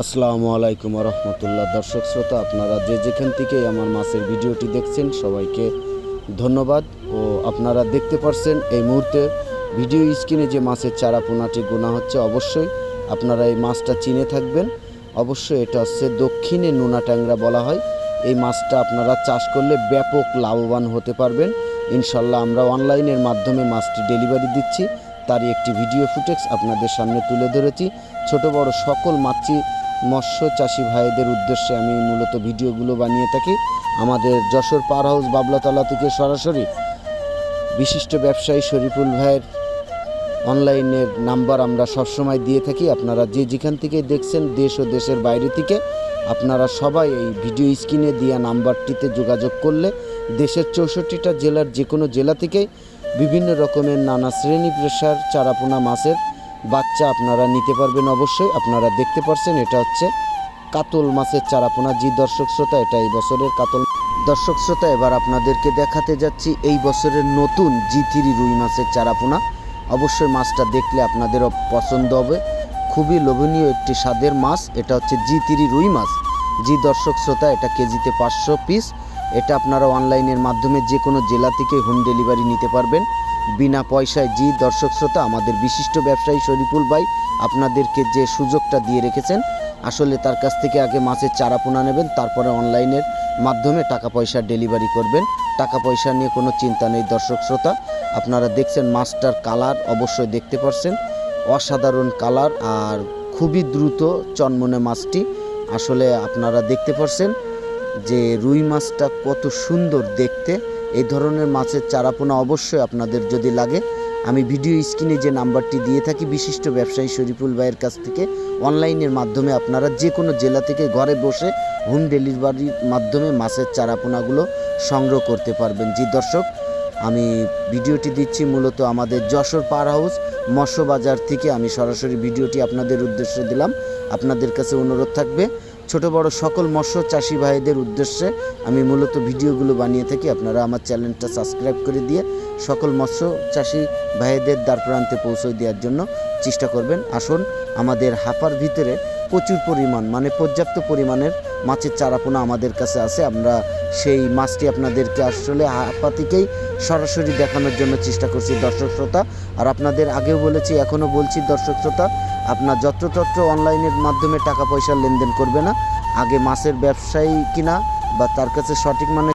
আসসালামু আলাইকুম রহমতুল্লাহ। দর্শক শ্রোতা, আপনারা যে যেখান থেকে আমার মাছের ভিডিওটি দেখছেন, সবাইকে ধন্যবাদ। ও আপনারা দেখতে পারছেন, এই মুহূর্তে ভিডিও স্ক্রিনে যে মাছের চারা পোনাটি গোনা হচ্ছে, অবশ্যই আপনারা এই মাছটা চিনে থাকবেন। অবশ্যই এটা হচ্ছে দক্ষিণে নোনা ট্যাংরা বলা হয়। এই মাছটা আপনারা চাষ করলে ব্যাপক লাভবান হতে পারবেন। ইনশাল্লাহ আমরা অনলাইনের মাধ্যমে মাছটি ডেলিভারি দিচ্ছি। তারই একটি ভিডিও ফুটেজ আপনাদের সামনে তুলে ধরেছি। ছোট, বড় সকল মাছি, মৎস্য চাষি ভাইদের উদ্দেশ্যে আমি মূলত ভিডিওগুলো বানিয়ে থাকি। আমাদের যশোর পার হাউস বাবলাতলা থেকে সরাসরি বিশিষ্ট ব্যবসায়ী শরীফুল ভাইয়ের অনলাইনের নাম্বার আমরা সবসময় দিয়ে থাকি। আপনারা যে যেখান থেকে দেখছেন দেশ ও দেশের বাইরে থেকে, আপনারা সবাই এই ভিডিও স্ক্রিনে দেওয়া নাম্বারটিতে যোগাযোগ করলে দেশের চৌষট্টিটা জেলার যে কোনো জেলা থেকেই বিভিন্ন রকমের নানা শ্রেণি পেশার চারাপোনা মাছের বাচ্চা আপনারা নিতে পারবেন অবশ্যই। আপনারা দেখতে পারছেন, এটা হচ্ছে কাতল মাছের চারাপোনা। জি দর্শক শ্রোতা, এটা এই বছরের কাতল দর্শক শ্রোতা, এবার আপনাদেরকে দেখাতে যাচ্ছি এই বছরের নতুন জি থ্রি রুই মাছের চারাপোনা। অবশ্যই মাছটা দেখলে আপনাদেরও পছন্দ হবে। খুবই লোভনীয় একটি স্বাদের মাছ, এটা হচ্ছে জি থ্রি রুই মাছ। জি দর্শক শ্রোতা, এটা কেজিতে পাঁচশো পিস। এটা আপনারা অনলাইনের মাধ্যমে যে কোনো জেলা থেকে হোম ডেলিভারি নিতে পারবেন। বিনা পয়সায় জি দর্শক শ্রোতা, আমাদের বিশিষ্ট ব্যবসায়ী শরীফুল ভাই আপনাদেরকে যে সুযোগটা দিয়ে রেখেছেন, আসলে তার কাছ থেকে আগে মাছের চারা পোনা নেবেন, তারপরে অনলাইনের মাধ্যমে টাকা পয়সা ডেলিভারি করবেন। টাকা পয়সা নিয়ে কোনো চিন্তা নেই দর্শক শ্রোতা। আপনারা দেখছেন মাছটার কালার, অবশ্যই দেখতে পারছেন। অসাধারণ কালার আর খুবই দ্রুত চনমনে মাছটি। আসলে আপনারা দেখতে পারছেন যে রুই মাছটা কত সুন্দর দেখতে, এই ধরনের মাছের চারাপোনা অবশ্যই আপনাদের যদি লাগে। আমি ভিডিও স্ক্রিনে যে নাম্বারটি দিয়ে থাকি, বিশিষ্ট ব্যবসায়ী শরীফুল ভাইয়ের কাছ থেকে, অনলাইনের মাধ্যমে আপনারা যে কোনো জেলা থেকে ঘরে বসে হোম ডেলিভারির মাধ্যমে মাছের চারাপোনাগুলো সংগ্রহ করতে পারবেন। জি দর্শক, আমি ভিডিওটি দিচ্ছি মূলত আমাদের যশোর পার হাউস মৎস্য বাজার থেকে আমি সরাসরি ভিডিওটি আপনাদের উদ্দেশ্যে দিলাম। আপনাদের কাছে অনুরোধ থাকবে ছোট বড় সকল মৎস্য চাষি ভাইদের উদ্দেশ্যে আমি মূলত ভিডিওগুলো বানিয়ে থাকি। আপনারা আমার চ্যানেলটা সাবস্ক্রাইব করে দিয়ে সকল মৎস্য চাষি ভাইদের দ্বার প্রান্তে পৌঁছে দেওয়ার জন্য চেষ্টা করবেন। আসুন, আমাদের হাপার ভিতরে প্রচুর পরিমাণ মানে পর্যাপ্ত পরিমাণের মাছের চারাপোনা আমাদের কাছে আছে। আমরা সেই মাছটি আপনাদেরকে আসলে হাপা থেকেই সরাসরি দেখানোর জন্য চেষ্টা করছি দর্শক শ্রোতা। আর আপনাদের আগেও বলেছি, এখনও বলছি দর্শক শ্রোতা আপনার যত্রতত্র অনলাইনের মাধ্যমে টাকা পয়সা লেনদেন করবে না। আগে মাছের ব্যবসায়ী কিনা বা তার কাছে সঠিক মানে